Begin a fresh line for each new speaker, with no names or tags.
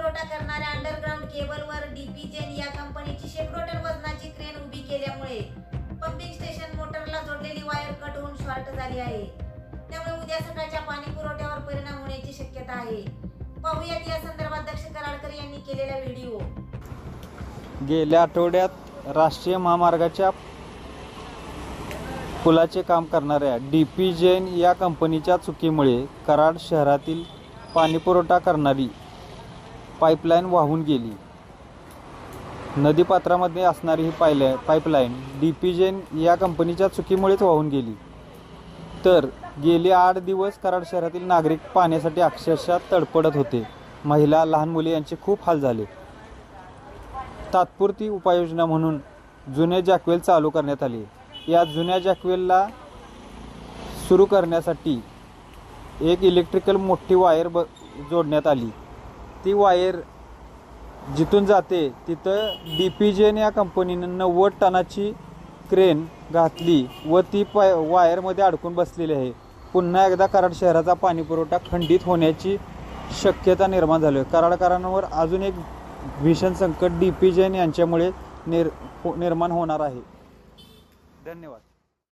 पुरवठा करणाऱ्या underground केबलवर DP जेन या कंपनीची शेकडो टन वजनाची क्रेन उभी केल्यामुळे पंपिंग स्टेशन मोटरला जोडलेली वायर कट होऊन शॉर्ट झाली आहे. त्यामुळे उद्या सकाळच्या पाणी पुरवठ्यावर परिणाम होण्याची शक्यता आहे. पाहुयात या संदर्भात दक्ष कराडकर यांनी केलेला व्हिडिओ
गेल्या आठवड्यात राष्ट्रीय महामार्गाच्या पुलाचे काम करणाऱ्या डी पी जैन या कंपनीच्या चुकीमुळे कराड शहरातील पाणीपुरवठा करणारी पाईपलाईन वाहून गेली. नदीपात्रामध्ये असणारी ही पायला पाईपलाईन डी पी जेन या कंपनीच्या चुकीमुळेच वाहून गेली. तर गेले आठ दिवस कराड शहरातील नागरिक पाण्यासाठी अक्षरशः तडपडत होते. महिला लहान मुले यांचे खूप हाल झाले. तात्पुरती उपाययोजना म्हणून जुने जॅकवेल चालू करण्यात आले. या जुन्या जॅकवेलला सुरू करण्यासाठी एक इलेक्ट्रिकल मोठी वायर ब जोडण्यात आली. ती वायर जिथून जाते तिथं डी पी जेन या कंपनीनं नव्वद टनाची क्रेन घातली व ती पाय वायरमध्ये अडकून बसलेली आहे. पुन्हा एकदा कराड शहराचा पाणीपुरवठा खंडित होण्याची शक्यता निर्माण झाली आहे. कराडकरांवर अजून एक भीषण संकट डी पी जैन यांच्यामुळे निर हो- निर्माण होणार आहे. धन्यवाद.